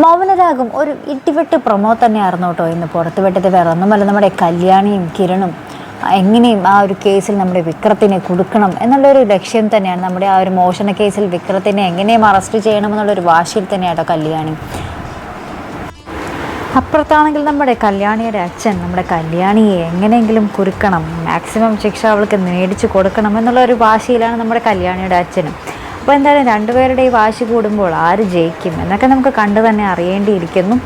മൗനരാഗം ഒരു ഇടിവെട്ട് പ്രൊമോ തന്നെയായിരുന്നു കേട്ടോ ഇന്ന് പുറത്ത് വിട്ടത് വേറെ ഒന്നുമല്ല നമ്മുടെ കല്യാണിയും കിരണും എങ്ങനെയും ആ ഒരു കേസിൽ നമ്മുടെ വിക്രത്തിനെ കൊടുക്കണം എന്നുള്ളൊരു ലക്ഷ്യം തന്നെയാണ്. നമ്മുടെ ആ ഒരു മോഷണ കേസിൽ വിക്രത്തിനെ എങ്ങനെയും അറസ്റ്റ് ചെയ്യണം എന്നുള്ളൊരു വാശിയിൽ തന്നെയാട്ടോ കല്യാണി. അപ്പുറത്താണെങ്കിൽ നമ്മുടെ കല്യാണിയുടെ അച്ഛൻ നമ്മുടെ കല്യാണിയെ എങ്ങനെയെങ്കിലും കുറുക്കണം മാക്സിമം ശിക്ഷ അവൾക്ക് മേടിച്ചു കൊടുക്കണം എന്നുള്ള ഒരു വാശിയിലാണ് നമ്മുടെ കല്യാണിയുടെ അച്ഛനും. അപ്പോൾ എന്തായാലും രണ്ടുപേരുടെ ഈ വാശി കൂടുമ്പോൾ ആര് ജയിക്കും? എന്നൊക്കെ നമുക്ക് കണ്ടു തന്നെ അറിയേണ്ടിയിരിക്കുന്നു.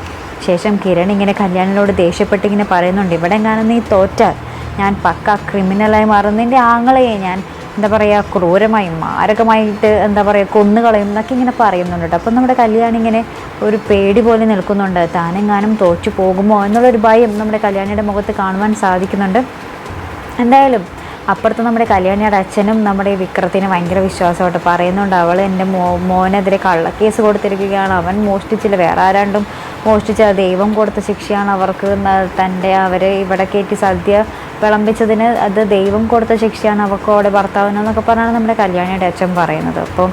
ശേഷം കിരൺ ഇങ്ങനെ കല്യാണിനോട് ദേഷ്യപ്പെട്ട് ഇങ്ങനെ പറയുന്നുണ്ട് ഇവിടെ എങ്ങാനും നീ തോറ്റാൽ ഞാൻ പക്ക ക്രിമിനലായി മാറുന്നതിന്റെ ആങ്ങളെയെ ഞാൻ എന്താ പറയുക ക്രൂരമായി മാരകമായിട്ട് എന്താ പറയുക കൊന്നുകളയും എന്നൊക്കെ ഇങ്ങനെ പറയുന്നുണ്ട് അപ്പം നമ്മുടെ കല്യാണി ഇങ്ങനെ ഒരു പേടി പോലെ നിൽക്കുന്നുണ്ട്. താനെങ്ങാനും തോറ്റു പോകുമോ? എന്നുള്ളൊരു ഭയം നമ്മുടെ കല്യാണിയുടെ മുഖത്ത് കാണുവാൻ സാധിക്കുന്നുണ്ട്. എന്തായാലും അപ്പുറത്ത് നമ്മുടെ കല്യാണിയുടെ അച്ഛനും നമ്മുടെ വിക്രത്തിന് ഭയങ്കര വിശ്വാസമായിട്ട് പറയുന്നുണ്ട്. അവൾ എന്റെ മോ മോനെതിരെ കള്ളക്കേസ് കൊടുത്തിരിക്കുകയാണ്. അവൻ മോഷ്ടിച്ചില്ല. വേറെ ആരാണ്ടും മോഷ്ടിച്ച ദൈവം കൊടുത്ത ശിക്ഷയാണ് അവർക്ക്. തന്റെ അവരെ ഇവിടെ കയറ്റി സദ്യ വിളമ്പിച്ചതിന് അത് ദൈവം കൊടുത്ത ശിക്ഷയാണ് അവർക്ക് അവിടെ ഭർത്താവിനെന്നൊക്കെ പറഞ്ഞാണ് നമ്മുടെ കല്യാണിയുടെ അച്ഛൻ പറയുന്നത്. അപ്പം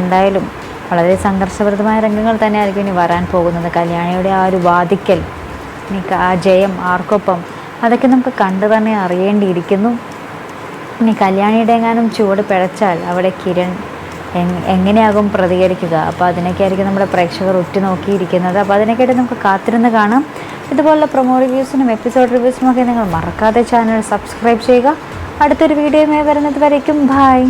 എന്തായാലും വളരെ സംഘർഷപ്രദമായ രംഗങ്ങൾ തന്നെയായിരിക്കും ഇനി വരാൻ പോകുന്നത്. കല്യാണിയുടെ ആ ഒരു ഇനി ആ ജയം ആർക്കൊപ്പം അതൊക്കെ നമുക്ക് കണ്ടു തന്നെ അറിയേണ്ടിയിരിക്കുന്നു. ഇനി കല്യാണിയുടെ എങ്ങാനും ചുവട് പിഴച്ചാൽ അവിടെ കിരൺ എങ് എങ്ങനെയാകും പ്രതികരിക്കുക? അപ്പോൾ അതിനൊക്കെയായിരിക്കും നമ്മുടെ പ്രേക്ഷകർ ഉറ്റുനോക്കിയിരിക്കുന്നത്. അപ്പോൾ അതിനൊക്കെയായിട്ട് നമുക്ക് കാത്തിരുന്ന് കാണാം. ഇതുപോലുള്ള പ്രൊമോ റിവ്യൂസിനും എപ്പിസോഡ് റിവ്യൂസിനും ഒക്കെ നിങ്ങൾ മറക്കാതെ ചാനൽ സബ്സ്ക്രൈബ് ചെയ്യുക. അടുത്തൊരു വീഡിയോയുമായി വരുന്നത് വരയ്ക്കും. ബായ്